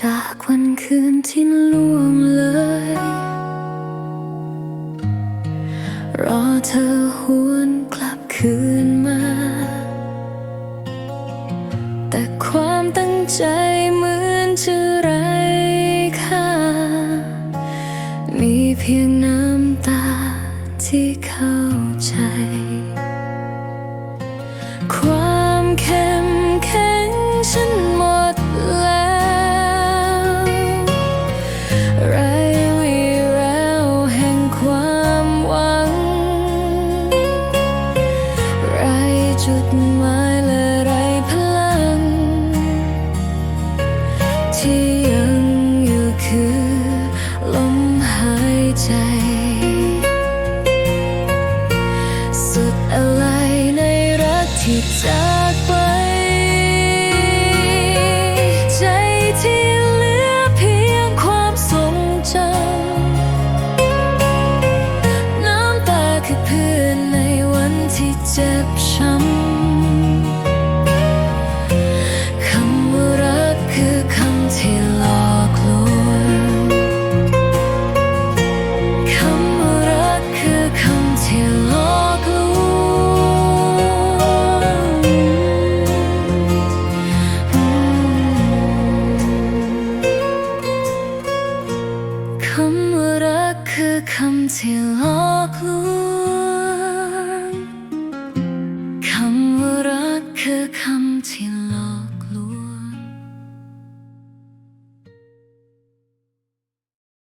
จากวันคืนที่ล่วงเลย รอเธอหวนกลับคืนมา แต่ความตั้งใจเหมือนจะไรค่า มีเพียงน้ำตาที่เข้าใจ ความเข้มแข็งฉัน ที่จากไป ใจที่เหลือเพียงความทรงจำน้ำตาคือเพื่อนในวันที่เจ็บช้ำ คำว่ารักคือคำที่หลอกลวงคำว่ารักคือคำที่